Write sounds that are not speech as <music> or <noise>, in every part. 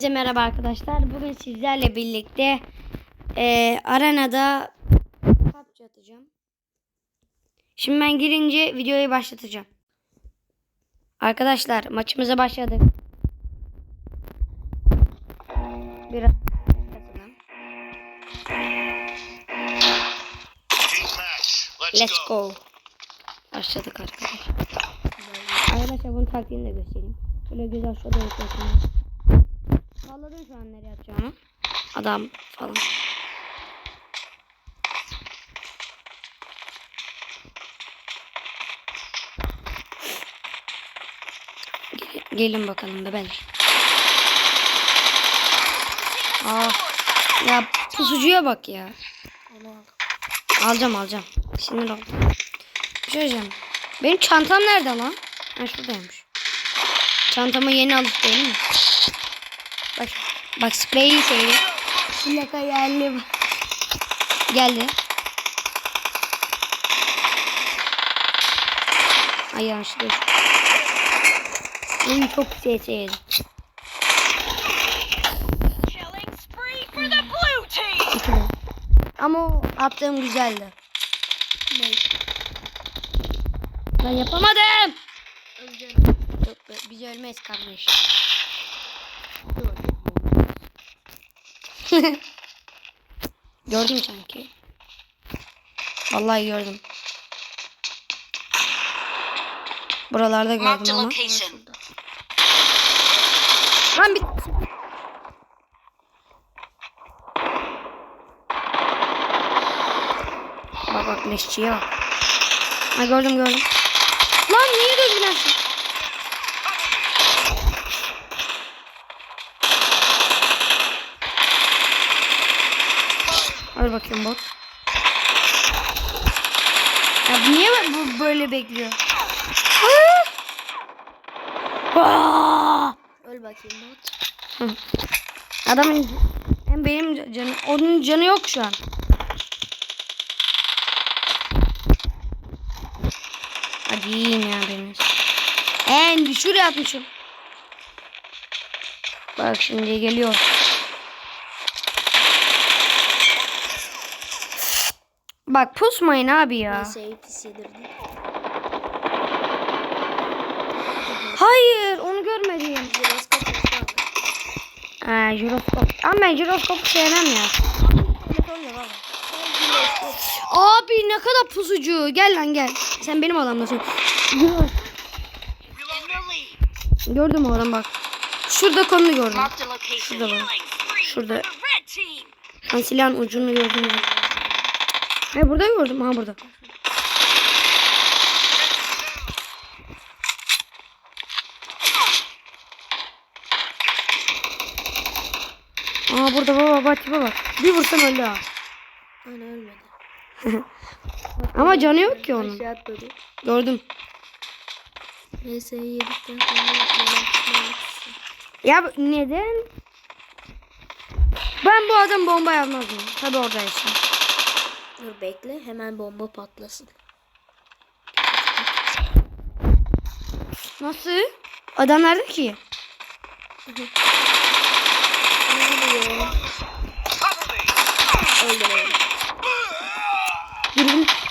Herkese merhaba arkadaşlar. Bugün sizlerle birlikte eee arenada PUBG atacağım. Şimdi ben girince videoyu başlatacağım. Arkadaşlar maçımıza başladık. Biraz. Let's, go. Başladık arkadaşlar. Arkadaşlar bunun taktiğini de göstereyim. Şöyle göz aşağıda yaklaşın. Salladım şu an nereye atacağımı. Adam falan. Gel- Gelin bakalım da ben. Aa, ya pusucuya bak ya. Alacağım alacağım. Sinir oldum. Bir şey. Benim çantam nerede lan? Ha şuradaymış. Çantamı yeni alıp değil mi? Bak, bak spreyi şeyi. Plaka geldi. Geldi. Ay yanlışlıkla. Uy çok ses yedim. Ama o attığım güzeldi. Ben yapamadım. Yok biz ölmeyiz kardeş. <laughs> Gördüm sanki. Vallahi gördüm. Buralarda gördüm ama. Lan bir... Bak bak leşçiye bak. Ha gördüm gördüm. Lan niye düzgün bakayım bot. Ya niye bu böyle bekliyor? Öl bakayım bot. Adamın hem benim canı onun canı yok şu an. Hadi yiyin ya beni. En şuraya atmışım. Bak şimdi geliyor. Bak pusmayın abi ya. Neyse yedirdi. Hayır onu görmedim. Jiroskop Ha jiroskop. Ama ben jiroskopu sevmem ya. Abi ne kadar pusucu. Gel lan gel. Sen benim. Reloading. Gördüm o adam bak. Şurada konunu gördüm. Şurada bak. Şurada. Ben silahın ucunu gördüm. He burada gördüm. Ha burada. Aa burada baba bak tipe bak. Bir vursam öldü ha. Hani ölmedi. <laughs> Ama canı yok ki onun. Gördüm. Neyse yedikten sonra Ya neden? Ben bu adam bomba yapmazdım. Tabi orada yaşam. Dur bekle hemen bomba patlasın. Nasıl? Adam nerede ki? Öldürelim.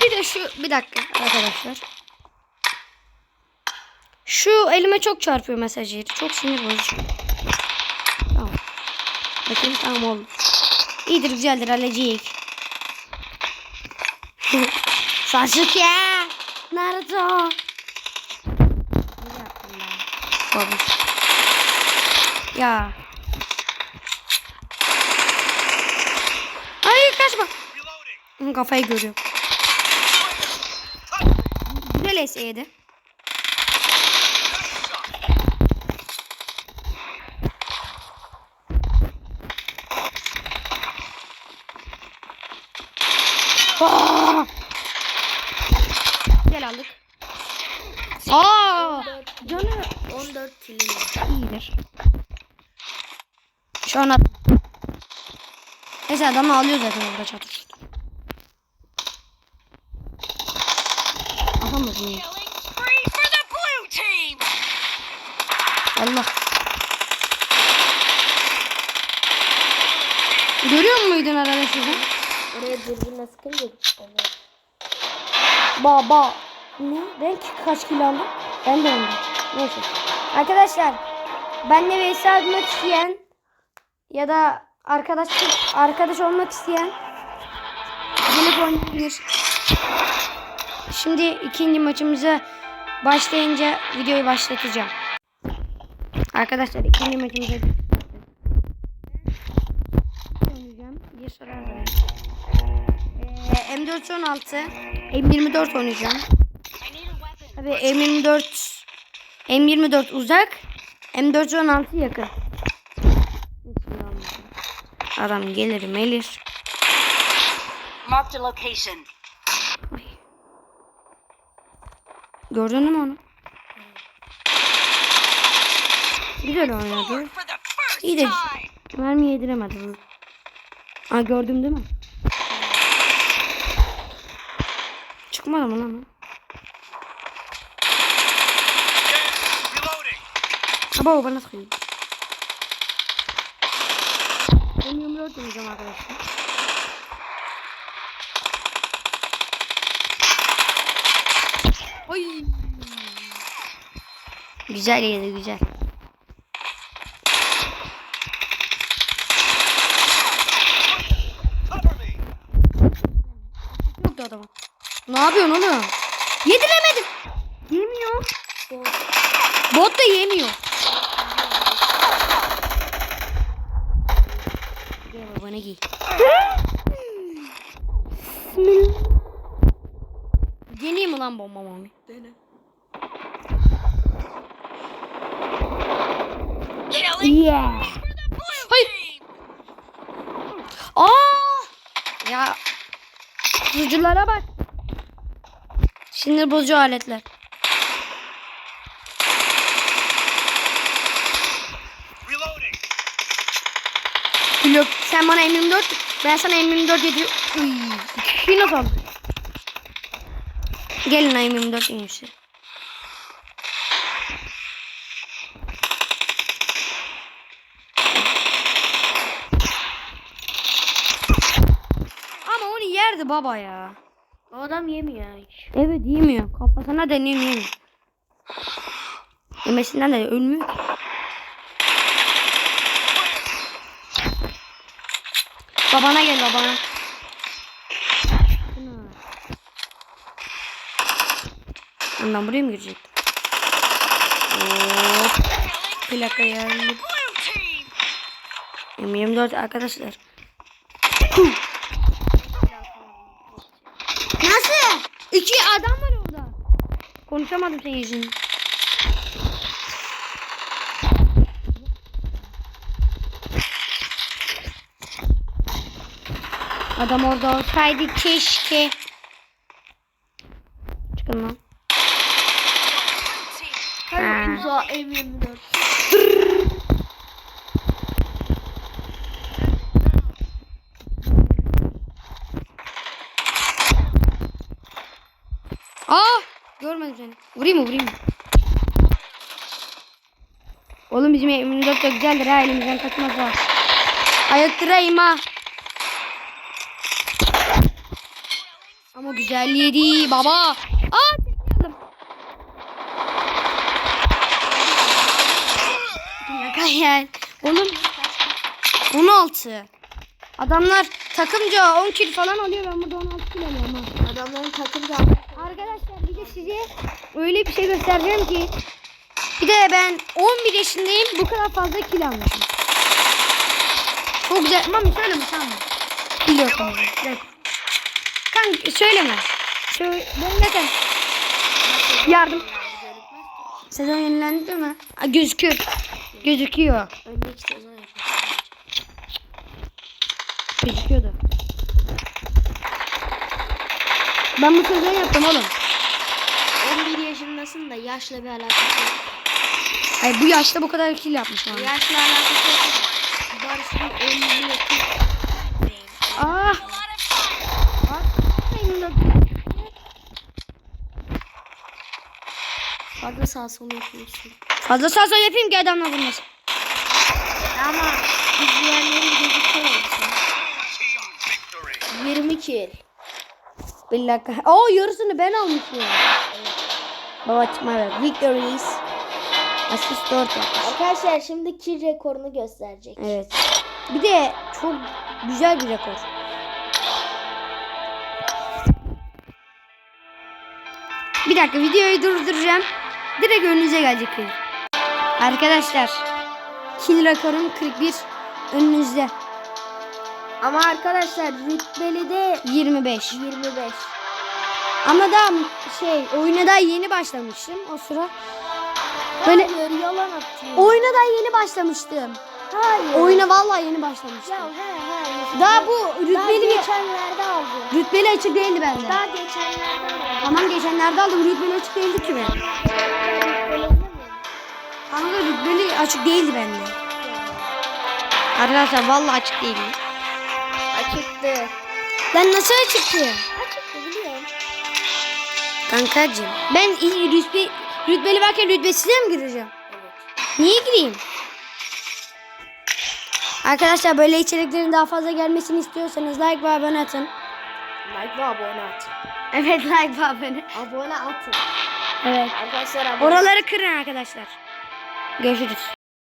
Bir de şu bir dakika arkadaşlar. Şu elime çok çarpıyor mesajı. Çok sinir bozucu. Tamam. Bakayım tamam oldu. İyidir güzeldir halledecek. <laughs> Sasuke. Naruto. Ne yaptım ben? Babuş. Ya. Hayır kaçma. Kafayı görüyorum. Güzel eseydi. Aa! Gel aldık. Aa! Canı 14 kilim var. iyidir. Şu an at. Neyse adamı alıyor zaten orada çatır çatır. Aha mı bunu? Killing spree for the blue team! Allah. Görüyor muydun arada şurada? Oraya dürbünle sıkınca. Baba. Ne? Ben kaç kilo aldım? Ben de ondan. Neyse. Arkadaşlar benle Veysel olmak isteyen ya da arkadaş arkadaş olmak isteyen gelip oynayabilir. Şimdi ikinci maçımıza başlayınca videoyu başlatacağım. Arkadaşlar ikinci maçımıza oynayacağım diye sorarlar. Ee, M416 M24 oynayacağım. Tabii M24 M24 uzak M416 yakın. Adam gelir melir. Marked a location. Ay. Gördün mü onu? Güzel oynadı. The İyi de mermi yediremedim. Aa gördüm değil mi? Çıkmadı mı lan? o? Reloading. Aba bana sıkıyor. Ben 24 oynayacağım arkadaşlar. Ay. Güzel yedi güzel. Yoktu adama. Ne yapıyorsun oğlum? Yediremedim. Yemiyor. Bot da yemiyor. Babana giy. Deneyeyim mi lan bomba mami? Dene. Yeah. Hayır. Aa! Ya suculara bak. Sinir bozucu aletler. M24. Sen bana M24. Ben sana M24 yedi. Bir not oldu. Gelin M24 inmişi. Ama onu yerdi baba ya. O adam yemiyor hiç. Evet yemiyor. Kafasına deniyor yemiyor. Yemesinden de ölmüyor. Babana gel babana. Ondan buraya mı girecektim? Hop. Plaka yerli. Blue team. M24 arkadaşlar. Nasıl? İki adam var orada. Konuşamadım senin yüzünden. Adam orada olsaydı keşke. Çıkın lan. Ha. İmza M24. Aa! Görmedim seni. Vurayım mı vurayım mı? Oğlum bizim M24 de güzeldir ha elimizden kaçmaz ha. Ayıttırayım ha. Ama güzel yedi baba. Aa tekledim. Gayet. Oğlum 16. Adamlar takımca 10 kill falan alıyor ben burada 16 kill alıyorum ha. Adamların takım da Arkadaşlar bir de size öyle bir şey göstereceğim ki bir de ben 11 yaşındayım bu kadar fazla kilo almışım. Çok güzel. Mami söyleme tamam mı? Kilo yok ama. Evet. Kanka söyleme. Söyle, ben zaten yardım. Sezon yenilendi değil mi? Aa, gözüküyor. Gözüküyor. önceki sezon. Gözüküyordu. Ben bu sezon yaptım oğlum. 11 yaşındasın da yaşla bir alakası yok. Ay bu yaşta bu kadar kill yapmışım. abi. Yaşla alakası yok. Barış'ın 50 yakın. Ah! Fazla sağ sol yapıyorsun. Fazla sağ sol yapayım ki adamla vurmasın. Ama izleyenlerin gözü kör olsun. kill. Bir dakika. Oo yarısını ben almışım. Baba çıkma ver. Victories. Asist 4 yapmış. Arkadaşlar şimdi kill rekorunu gösterecek. Evet. Bir de çok güzel bir rekor. Bir dakika videoyu durduracağım. Direkt önünüze gelecek. kill. Arkadaşlar. Kill rekorum 41. Önünüzde. Ama arkadaşlar rütbeli de 25. 25. Ama daha şey oyuna daha yeni başlamıştım o sıra. Böyle Hayır yalan atıyor. oyuna daha yeni başlamıştım. Hayır. Oyuna vallahi yeni başlamıştım. Ya he he. Daha bu Daha rütbeli bir geçenlerde aldı. rütbeli açık değildi bende. Daha geçenlerde aldı. Tamam geçenlerde aldım rütbeli açık değildi ki ben. Kanka rütbeli açık değildi bende. Arkadaşlar vallahi açık değildi. Açıktı. Lan nasıl açıktı? Açıktı biliyorum. Kankacığım ben rütbe, rütbeli varken rütbesine mi gireceğim? Niye gireyim? Arkadaşlar böyle içeriklerin daha fazla gelmesini istiyorsanız like ve abone atın. Like ve abone at. Evet like ve abone. Abone atın. Evet. Arkadaşlar abone Oraları kırın arkadaşlar. Görüşürüz.